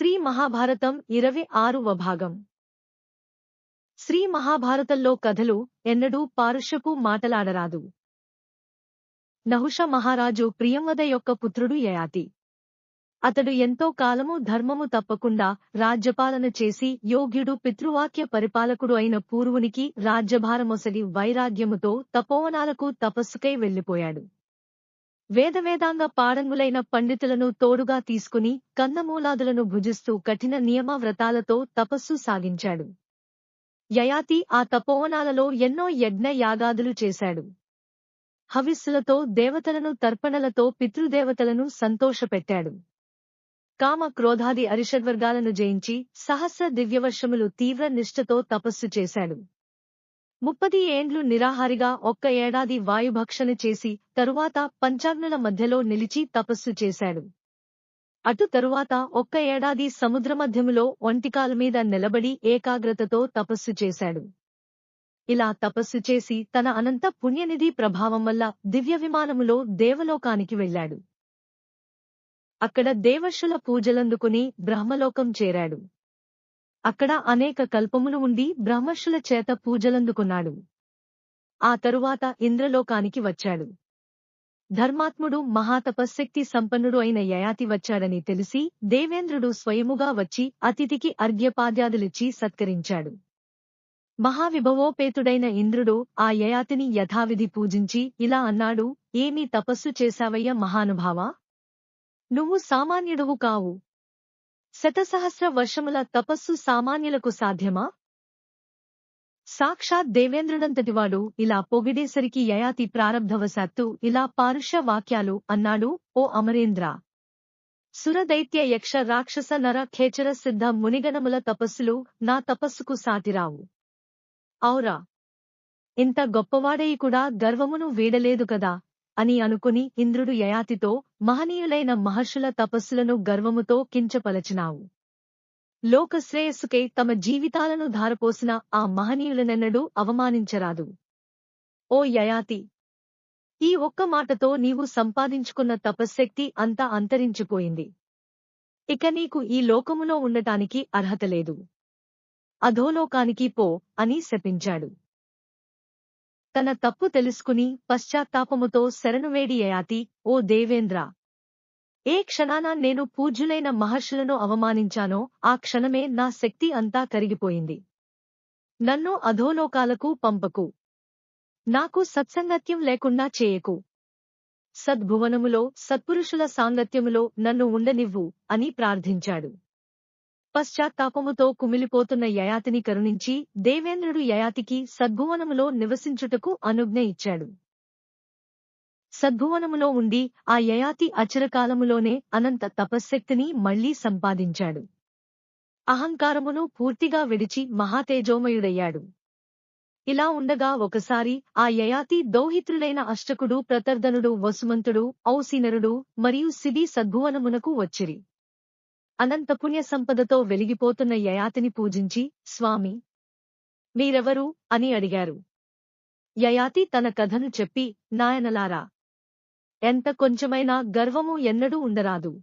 శ్రీ మహాభారతం ఇరవై ఆరువ భాగం. శ్రీ మహాభారతంలో కథలు ఎన్నడూ పారుష్యపు మాటలాడరాదు. నహుష మహారాజు ప్రియంవద యొక్క పుత్రుడు యయాతి. అతడు ఎంతో కాలము ధర్మము తప్పకుండా రాజ్యపాలన చేసి యోగ్యుడు పితృవాక్య పరిపాలకుడు అయిన పూర్వునికి రాజ్యభారమొసలి వైరాగ్యముతో తపోవనాలకు తపస్సుకై వెళ్ళిపోయాడు వేదవేదాంగ పాడంగులైన పండితులను తోడుగా తీసుకుని కందమూలాదులను భుజిస్తూ కఠిన నియమ వ్రతాలతో తపస్సు సాగించాడు. యయాతి ఆ తపోవనాలలో ఎన్నో యజ్ఞ యాగాదులు చేశాడు. హవిస్సులతో దేవతలను తర్పణలతో పితృదేవతలను సంతోషపెట్టాడు. కామ క్రోధాది అరిషడ్వర్గాలను జయించి సహస్ర దివ్యవర్షములు తీవ్ర నిష్ఠతో తపస్సు చేశాడు. ముప్పది ఏండ్లు నిరాహారిగా ఒక్క ఏడాది వాయుభక్షణ చేసి తరువాత పంచాగ్నుల మధ్యలో నిలిచి తపస్సు చేశాడు. అటు తరువాత ఒక్క ఏడాది సముద్రమధ్యములో ఒంటికాల మీద నిలబడి ఏకాగ్రతతో తపస్సు చేశాడు. ఇలా తపస్సు చేసి తన అనంత పుణ్యనిధి ప్రభావం వల్ల దివ్య విమానములో దేవలోకానికి వెళ్ళాడు. అక్కడ దేవర్షుల పూజలందుకుని బ్రహ్మలోకం చేరాడు. అక్కడ అనేక కల్పములు ఉండి బ్రహ్మర్షుల చేత పూజలందుకున్నాడు. ఆ తరువాత ఇంద్రలోకానికి వచ్చాడు. ధర్మాత్ముడు మహాతపశక్తి సంపన్నుడు అయిన యయాతి వచ్చాడని తెలిసి దేవేంద్రుడు స్వయముగా వచ్చి అతిథికి అర్ఘ్యపాద్యాదులిచ్చి సత్కరించాడు. మహావిభవోపేతుడైన ఇంద్రుడు ఆ యయాతిని యథావిధి పూజించి ఇలా అన్నాడు ఏమీ తపస్సు చేశావయ్య మహానుభావా? నువ్వు సామాన్యుడువు కావు. శతసహస్ర వర్షముల తపస్సు సామాన్యులకు సాధ్యమా? సాక్షాత్ దేవేంద్రుడంతటివాడు ఇలా పొగిడేసరికి యయాతి ప్రారంభవశాత్తు ఇలా పారుష వాక్యాలు అన్నాడు ఓ అమరేంద్ర. సురదైత్య యక్ష రాక్షస నర ఖేచర సిద్ధ మునిగణముల తపస్సులు నా తపస్సుకు సాటిరావు. ఔరా! ఇంత గొప్పవాడయి కూడా గర్వమును వీడలేదు కదా? అని అనుకుని ఇంద్రుడు యయాతితో మహనీయులైన మహర్షుల తపస్సులను గర్వముతో కించపలచినావు. లోకశ్రేయస్సుకై తమ జీవితాలను ధారపోసిన ఆ మహనీయులనెన్నడూ అవమానించరాదు. ఓ యయాతి! ఈ ఒక్క మాటతో నీవు సంపాదించుకున్న తపశ్శక్తి అంతా అంతరించిపోయింది. ఇక నీకు ఈ లోకములో ఉండటానికి అర్హత లేదు. అధోలోకానికి పో అని శపించాడు. తన తప్పు తెలుసుకుని పశ్చాత్తాపముతో శరణువేడియయాతి ఓ దేవేంద్ర! ఏ క్షణాన నేను పూజ్యులైన మహర్షులను అవమానించానో ఆ క్షణమే నా శక్తి అంతా కరిగిపోయింది. నన్ను అధోలోకాలకు పంపకు. నాకు సత్సంగత్యం లేకుండా చేయకు. సద్భువనములో సత్పురుషుల సాంగత్యములో నన్ను ఉండనివ్వు అని ప్రార్థించాడు. పశ్చాత్తాపముతో కుమిలిపోతున్న యయాతిని కరుణించి దేవేంద్రుడు యయాతికి సద్భువనములో నివసించుటకు అనుజ్ఞ ఇచ్చాడు. సద్భువనములో ఉండి ఆ యయాతి అచరకాలములోనే అనంత తపశ్శక్తిని మళ్ళీ సంపాదించాడు. అహంకారమును పూర్తిగా విడిచి మహాతేజోమయుడయ్యాడు. ఇలా ఉండగా ఒకసారి ఆ యయాతి దౌహిత్రులైన అష్టకుడు ప్రతర్ధనుడు వసుమంతుడు ఔసీనరుడు మరియు సిబి సద్భువనమునకు వచ్చిరి. అనంత పుణ్య సంపదతో వెలిగిపోతున్న యయాతిని పూజించి స్వామి మీరెవరు? అని అడిగారు. యయాతి తన కథను చెప్పి నాయనలారా ఎంత కొంచెమైనా గర్వము ఎన్నడూ ఉండరాదు.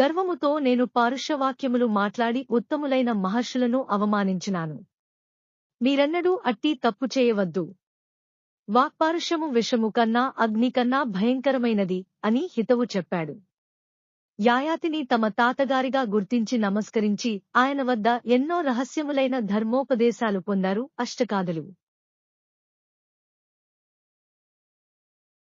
గర్వముతో నేను పారుష్యవాక్యములు మాట్లాడి ఉత్తములైన మహర్షులను అవమానించినాను. మీరెన్నడూ అట్టి తప్పు చేయవద్దు. వాక్పారుష్యము విషము కన్నా అగ్ని కన్నా భయంకరమైనది అని హితవు చెప్పాడు. యాయాతిని తమ తాతగారిగా గుర్తించి నమస్కరించి ఆయన వద్ద ఎన్నో రహస్యములైన ధర్మోపదేశాలు పొందారు అష్టకాదులు.